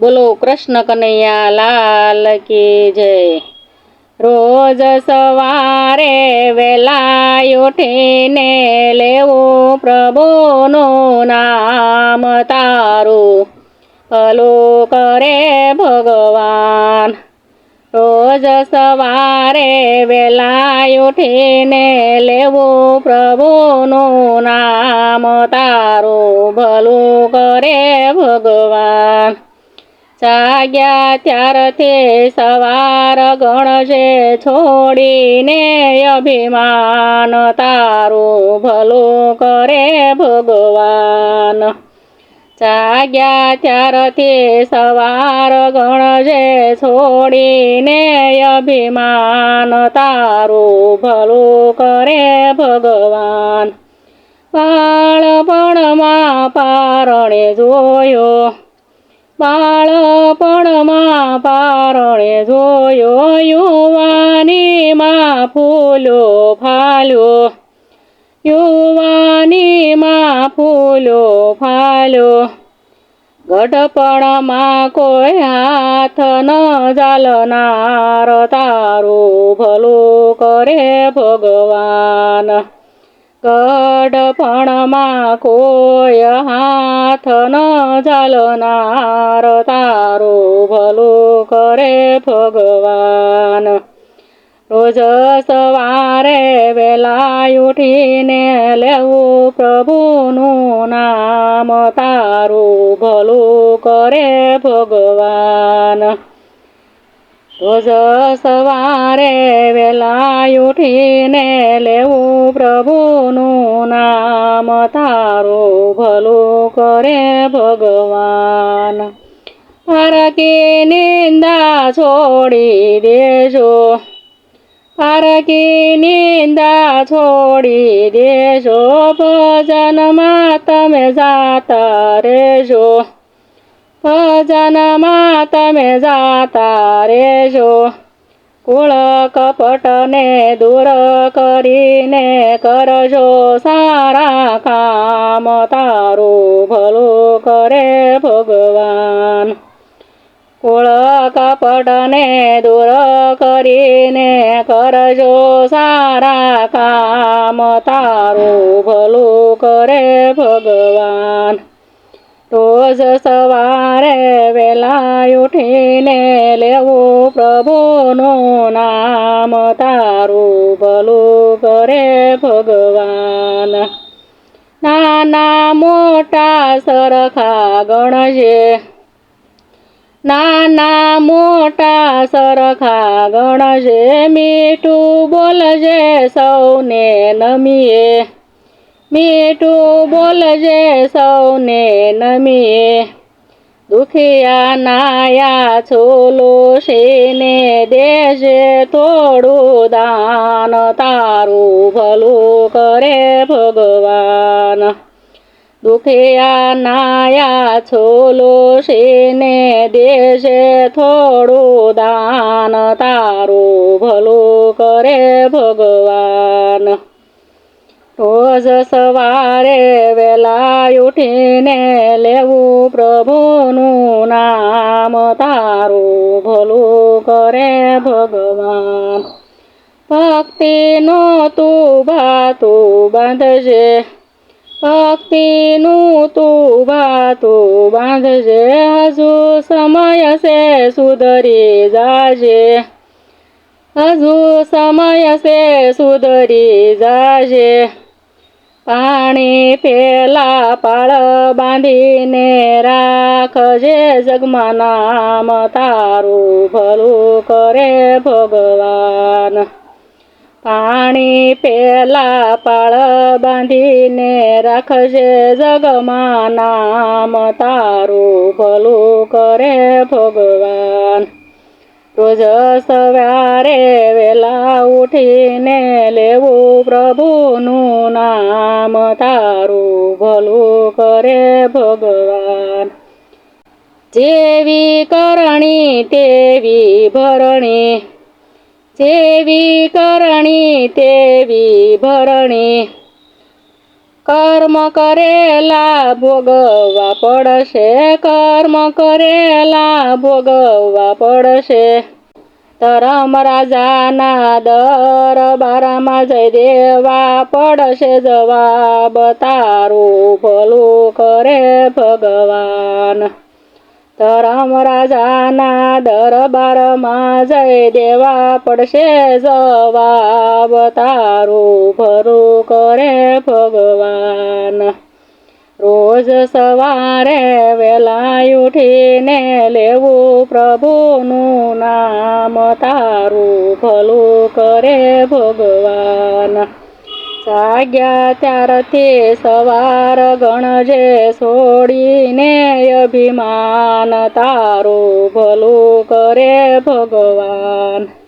બોલો કૃષ્ણ કનૈયા, લાલ કી જય? રોજ સવારે વેલા ઉઠીને લેવું પ્રભુનું નામ તારું. ભલું કરે ભગવાન. રોજ સવારે વેલા ઉઠીને લેવું પ્રભુનું નામ તારું. ભલું કરે ભગવાન. જાગ્યા ત્યારથી સવાર ગણશે છોડીને અભિમાન તારું ભલું કરે ભગવાન. જાગ્યા ત્યારથી સવાર ગણશે છોડીને અભિમાન તારું ભલું કરે ભગવાન. બાળપણમાં પારણે જોયો બાળપણમાં પારણે જોયો યુવાનીમાં ફૂલો ફાલો યુવાનીમાં ફૂલો ફાલો ગઢપણમાં કોઈ હાથ ન જાલનાર તારું ભલું કરે ભગવાન. ગઢપણમાં કોઈ હાથ ન ચાલનાર તારો ભલું કરે ભગવાન. રોજ સવારે વેલા ઉઠીને લેવું પ્રભુનું નામ તારું ભલું કરે ભગવાન. રોજ સવારે વેલા ઉઠીને લેવું પ્રભુનું નામ, તારું ભલું કરે ભગવાન. પારકી નિંદા છોડી દેજો પારકી નિંદા છોડી દેજો, ભજનમાં તમે જાતા રહેજો. ભજનમાં તમે જાતા રેજો કુળ કપટને દૂર કરીને કરજો. સારા કામ તારું ભલું કરે ભગવાન. કુળ કપટને દૂર કરીને કરજો. સારા કામ તારું ભલું કરે ભગવાન. રોજ સવારે વેલા ઉઠીને લેવું પ્રભુનું નામ, તારું ભલું કરે ભગવાન. નાના મોટા સરખા ગણજે. નાના મોટા સરખા ગણજે, મીઠું બોલજે, સૌને નમીએ. મીઠું બોલજે સૌને નમીએ દુખિયા નાયા છોલો શેને દેજે થોડું દાન. તારું ભલું કરે ભગવાન. દુખિયા નાયા છોલો શેને દેજે થોડું દાન. તારું ભલું કરે ભગવાન. રોજ સવારે વેલા ઉઠીને લેવું પ્રભુનું નામ તારું ભલું કરે ભગવાન. ભક્તિનું તું ભાતું બાંધજે. ભક્તિનું તું ભાતું બાંધજે. હજુ સમય છે સુધરી જાજે. હજુ સમય છે સુધરી જાજે. પાણી પેલા પાળ બાંધીને રાખજે જગમાં નામ તારું ભલું કરે ભગવાન. પાણી પેલા પાળ બાંધીને રાખજે જગમાં નામ તારું ભલું કરે ભગવાન. રોજ સવારે વેલા ઉઠીને લેવું પ્રભુનું નામ તારું ભલું કરે ભગવાન જેવી કરણી તેવી ભરણી જેવી કરણી તેવી ભરણી કર્મ કરેલા ભોગવવા પડશે, કર્મ કરેલા ભોગવવા પડશે. ધરમ રાજાના દરબારમાં જઈ દેવા પડશે, જવાબ તારું ભલું કરે ભગવાન. ધરમ રાજાના દરબારમાં જઈ દેવા પડશે જવાબ. તારું ભરું કરે ભગવાન. રોજ સવારે વહેલા ઉઠીને લેવું પ્રભુનું નામ. તારું ભલું કરે ભગવાન. જાગ્યા ત્યારથી સવાર ગણજે છોડીને અભિમાન તારું ભલું કરે ભગવાન.